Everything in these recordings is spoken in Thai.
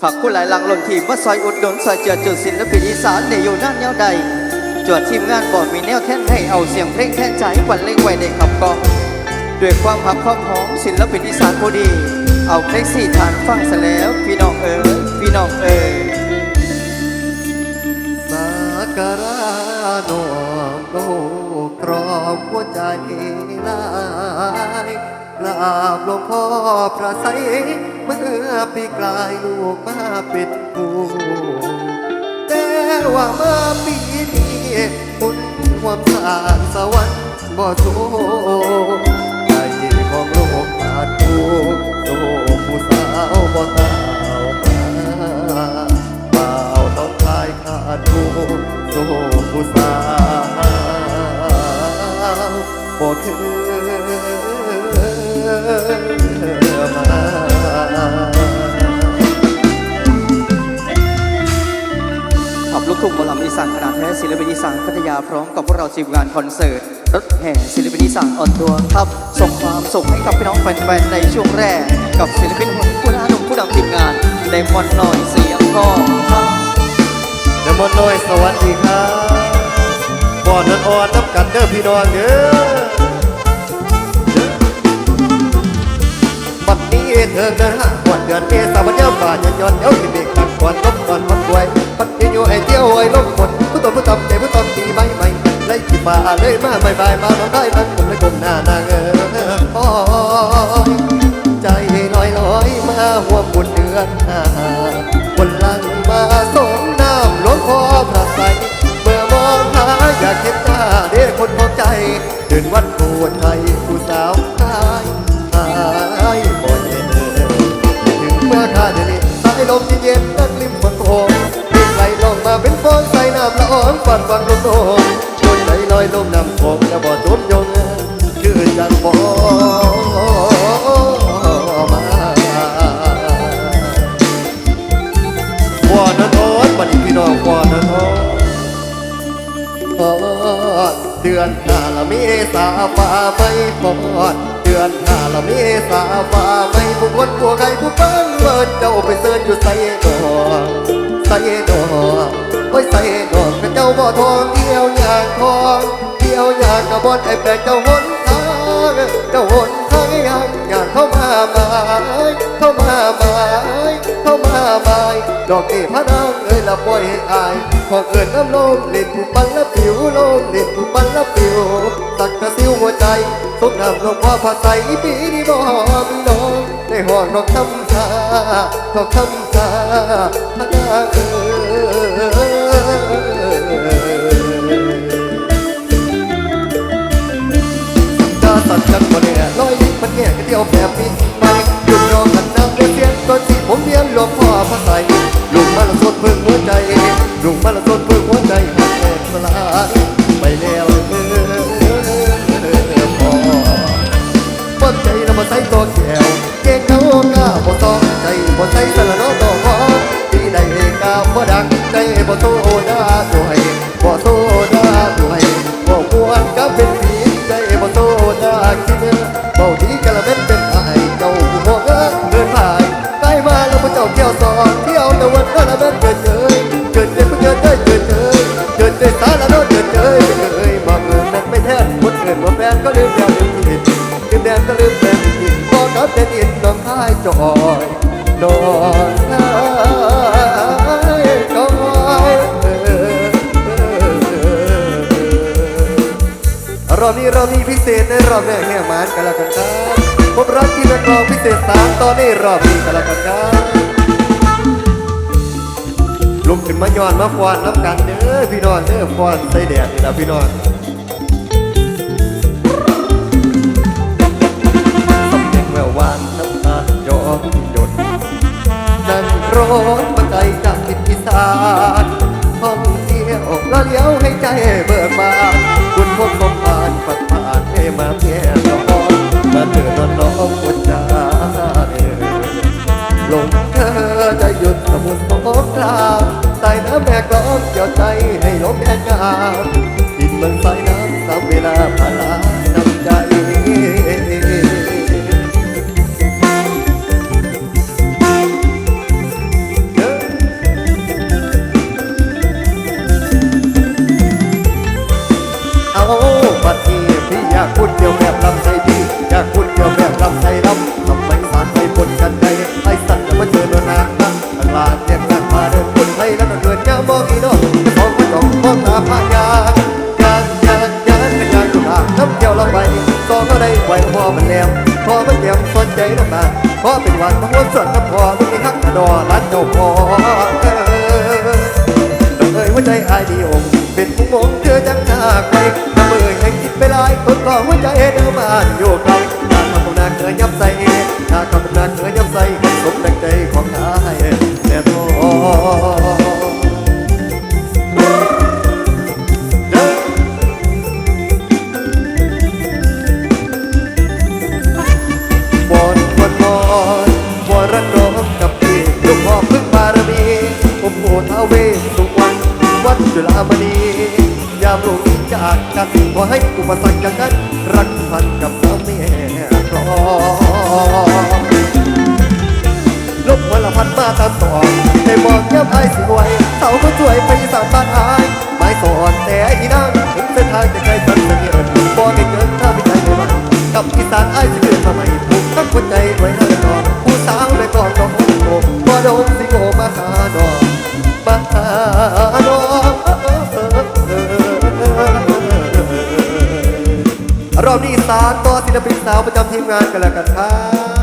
ฝากผู้หลายหลังหล่นทีมว่าซอยอุดหนุนซอยเจือจุดศิลปินอีสานในอยู่นั่นเย้าใด จวดทีมงานบอดมีแนวแท่นให้เอาเสียงเพลงแท่นใจกวันเล่งไว้ในขับกองด้วยความหักความหอมศิลปินอีสานผู้ดี เอาเพลงสี่ฐานฟังซะแล้ว พี่น้องเอ๋ยพี่น้องเอ๋ยมาการานอมโลกรอบหัวใจลายกราบหลวงพ่อพระไส เมื่อปีกลายลูกมาปิดผู้แต่ว่าเมื่อปีนี้บุญความสร้างสวรรค์บ่โชใจของโลกขาดผู้โลกผู้สาวบ่ตา ทุ่งหมอลำอีสานขนาดแท้ศิลปินอีสานพัทยาพร้อมกับพวกเราทีมงานคอนเสิร์ตรถแห่ศิลปินอีสานออนทัวร์ครับ ส่งความสุขให้กับพี่น้องแฟนๆในช่วงแรก กับศิลปินผู้น้าหนุ่มผู้นำทีมงานไดมอนน่อยเสียงก็ครับเดมอนน้อยสวัสดีครับบ่อนันออนนับกันเด้อพี่น้องเด้อบัดนี้เธอเดินห้างกวดเดือนเมษาวันเดียวบาดยันยอนเดี๋ยวสิเบ กกันก่อนลบก่อนพักไว้พัดยังอยู่ไอ้เที่ยวไอ้ลมหมดผู้ตนผู้ตำใจผู้ตำตีใบใหม่ไล่ขี่มาเลยมาใบใบมาน้องได้นั่งผมเลยกลมหน้านางเออพอยใจลอยลอยมาหัวบุญเดือนห้าวันหลังมาสมน้ำหลวงพ่อพระไสเมื่อมองหาอยากเห็นหน้าเด็กคนขอใจ เดินวัดโบสถ์ไทยผู้สาว อ่อนฝันฟังลมโน้มโดนไหลลอยลมนำโขงจะบ่จมยงคือจังบ่มาวอนนอนบัดนี้พี่น้องวอนนอนพอดเดือนหน้าละเมษาฟ้าไม่พอดเดือนหน้าละเมษาฟ้าไม่ผู้คนผู้ใครผู้เปิ้งเวินเจ้าไปเสิร์ชอยู่ใส่ดอก ใส่ดอกโอ้ยใส่ดอกกระเจ้าบ่ทองเดียวอย่างทองเดียวอย่างกระบอนไอ้แปลกเจ้าหนทางเจ้าหนทางอยังอย่ากเข้ามาหมายเข้ามาหมายเข้ามาหมายดอกเอ๋พระนางเอ้ยละปล่อยให้อายขอเกินน้ำลมเล่นผู้ปันละผิวลมเล่นผู้ปันละผิวตักกระซิวหัวใจสกน้ำลงว่าผ้าใสปีนี้บ่มีน้อง ได้หอนดอกคำชาดอกคำชาพระนางเอ้ยตาสัตว์จังบ่เนี่ยลอยลิ้นมันแง่กันเดียวแบบนี้ไปหยุดยอกันนางเรียนเรียนตอนที่ผมเรียนหลวงพ่อพระไสยลุงมาละสดเพิ่งหัวใจลุงมาละสดเพิ่งหัวใจหักแตกสลายไปแล้วเออพอบ่ใจละบ่ใส่ตัวแก้ว หน้าบ่ซองใจบ่ใส่สละน้อต่อขอที่ใดกล้าบ่ดักใจบ่โซดาสวย มาย้อนมาฟอนน้ำกันเด้อพี่น้องเด้อฟอนใส่แดดนี่ละพี่น้อง ทาเวสุวรรณวัดจุฬามณียามลงจากกันขอให้อุปสรรคจากนั้นรักพันกับสามีครอลบวันละพันมาตามต่อให้บอกเยี่ยมไอ้สิไว้เสาก็ช่วยไปสามบ้านอายหมายสอนแต่อีนางถึงเส้นทางจะใกลสันเสนียนบอกให้เกินถ้าไม่ใจไม่มากับอีสานไอ้จะเกิดทำไมผูกตั้งหัใจไว้ให้ก่อผู้สาวในกองน้องโง่บ่โดนสิโง่มาหาดอก บ้านรอบนี้สารต่อศิลปินสาวประจำทีมงานกันแล้วกันครับ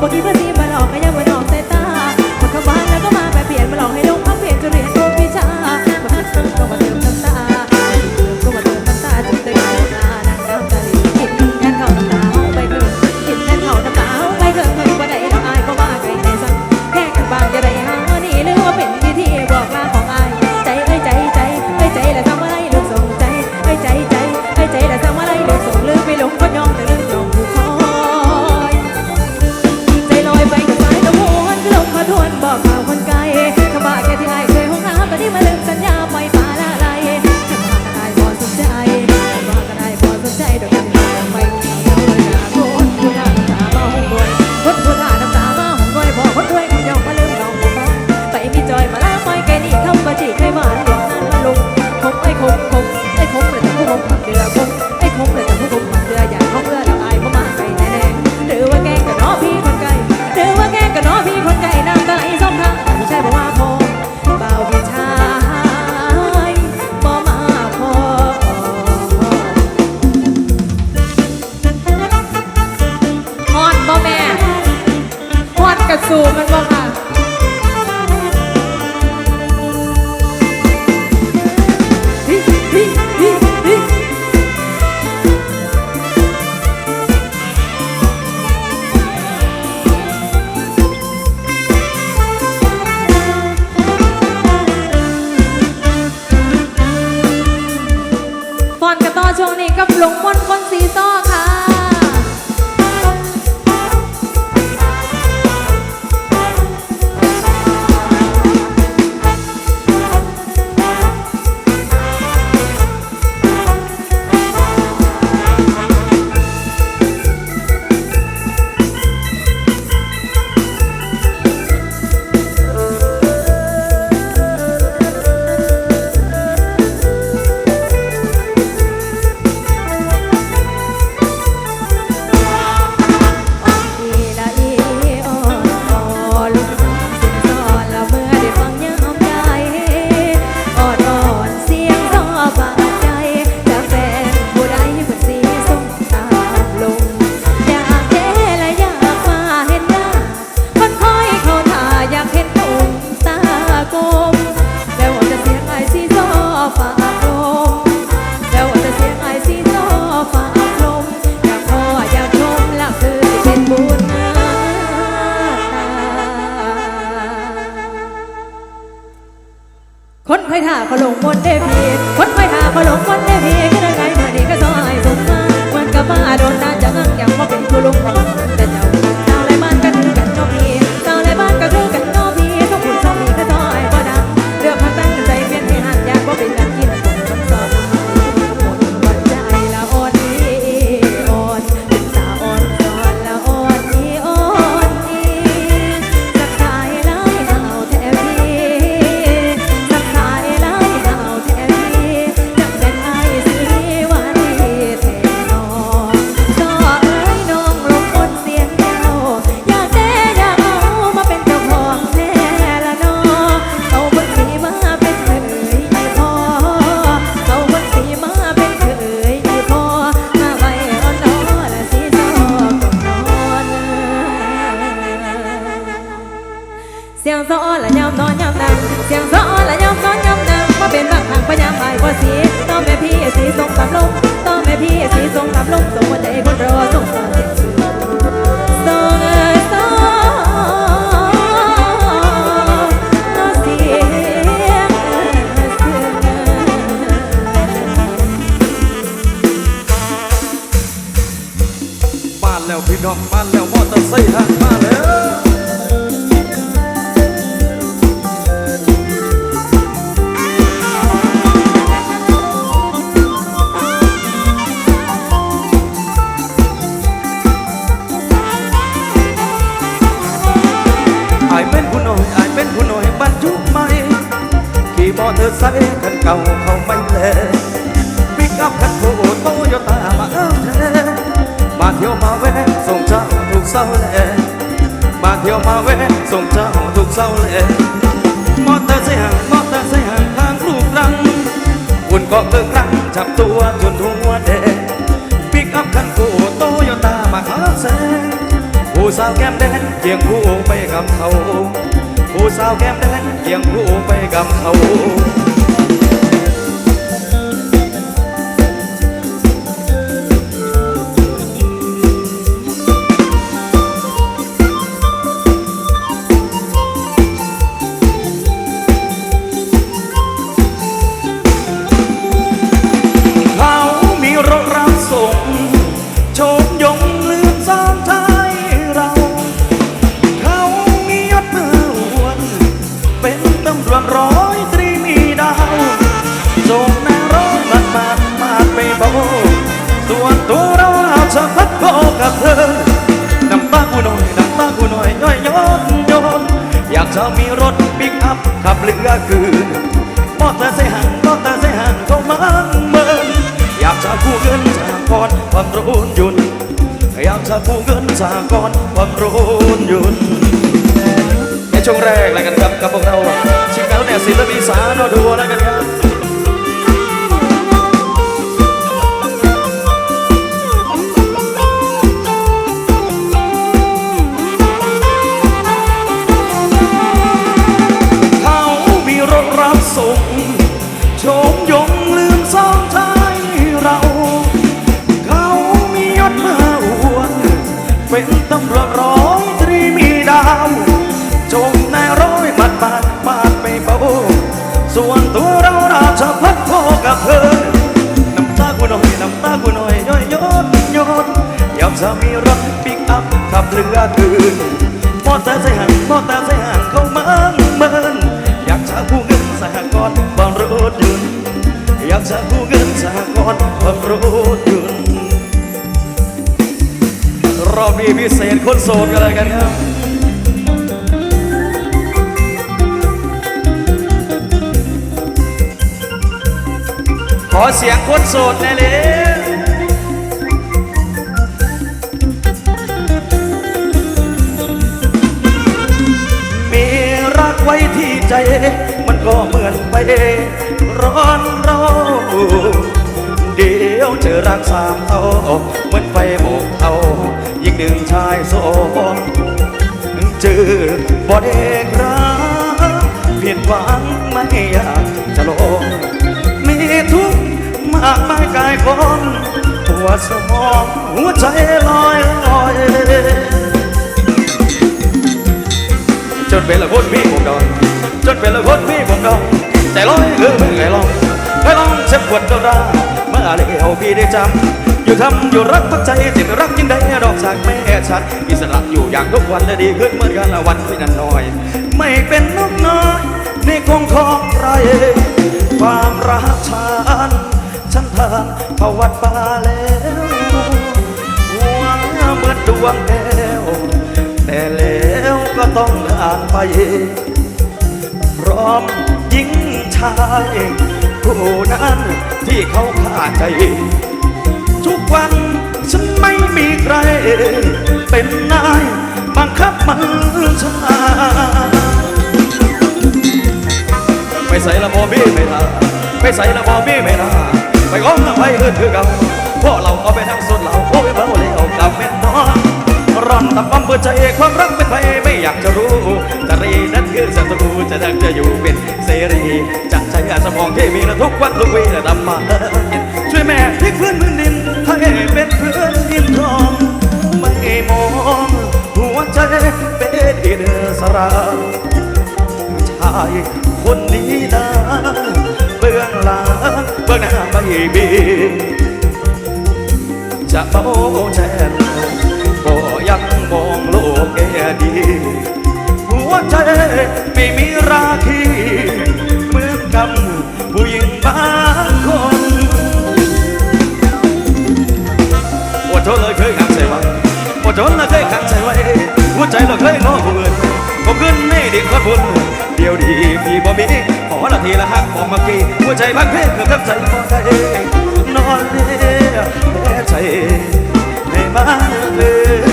Có 问 เสียงซ้อละย่อมซ้อย่อมนำมาเป็นบางทางพยายามหายว่าสีต้อแม่พี่สีทรงตามลมต้อแม่พี่สีทรงตามลมส่งหัวใจคนรอทรงสีสื่งเองสีงบ้านแล้วพี่น้องบ้านแล้วมอเตอร์ไซค์ ศร้าแลมอเตอร์ไซค์ห่างมอเตอร์ไซค์ห่างทางลูกรังคุณก็เกิดครั้งจับตัวจนหัวแดงปิกอัพคันโกโตโยตามาขาบแซงผู้สาวแก้มแดงเกี่ยงผู้ไปกับเขา ผู้สาวแก้มแดงเกี่ยงผู้ไปกับเขา กู้เงินสากลความรูนอยู่ ตัวเราราชพัฒน์พอกับเธอน้ำตากูน่อย น้ำตากูน่อยย้อยย้อนย้อนยามจะมีรถปิกอัพขับเรือคืนมอเตอร์ไซค์หันมอเตอร์ไซค์หันเข้ามาเมินอยากจะผู้เงินสหกรณ์บังรถยนต์อยากจะผู้เงินสหกรณ์บังรถยนต์รอบนี้พิเศษคนโสดกันเลยกันครับ อเสียงคนโสดหน่อยเลยมีรักไว้ที่ใจ มันก็เหมือนไปร้อนเราเดี๋ยวเจอรักสามเท่าเหมือนไฟโบกเท่ายิ่งดึงชายโสดเจอบอดเอกรักผิดหวังไม่อยากจะลง กายคนหัวสมองหัวใจลอยลอยจนเป็นละคนพี่ผมดอนจนเป็นละคนพี่ผมดอนใจลอยเออเมื่อไงลองไอ้ลองเจ็บปวดดราเมื่อไรเอาพี่ได้จำอยู่ทำอยู่รักพักใจจิตรักยิ่งได้ดอกจากแม่ฉันอิสระอยู่อย่างทุกวันและดีขึ้นเมื่อกันละวันที่นั่นน้อย ไม่เป็นนกน้อยในคงของใคร ไปพร้อมหญิงชายผู้นั้นที่เขาขาใจ ทุกวันฉันไม่มีใคร เป็นนายบังคับมันชาไปใส่ละบอบี้ไม่ลาไปใส่ละบอบี้ไม่ลาไปก้องไปเอื้อนคือเก่าพวกเราเอาไปทั้งสุดเราโอ้ยเบาเลยเอากับ ร่อนตับความเปิดใจความรักเป็นไปไม่อยากจะรู้จะรีนั้นคือศัตรูจะดังจะอยู่เป็นเสรีจะใช้สมองที่มีและทุกวันทุกวีและทำมาช่วยแม่พลิกพื้นพื้นดินให้เป็นพื้นดินทองไม่มองหัวใจเป็นดินสระชายคนนี้นะเบื้องหลังเบื้องหน้าไม่มีจะเบาแช่ แก่ดี หัวใจไม่มีราคีเหมือนกับผู้หญิงบางคนอดทนเลยเคยขังใส่ไว้อดทนเลยเคยขังใส่ไว้ หัวใจเราเคยงอผู้อื่นผมขึ้นให้เด็กคนบุญเดียวดีมีบ่มีขอละทีละหักของมากี้หัวใจพักเพลงคือกับใจบ่ได้นอนเลี้ยแม่ใจในบ้านเลย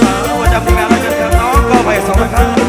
สาวประจำที่งานและเกิดกับน้องก็ไปสองครั้ง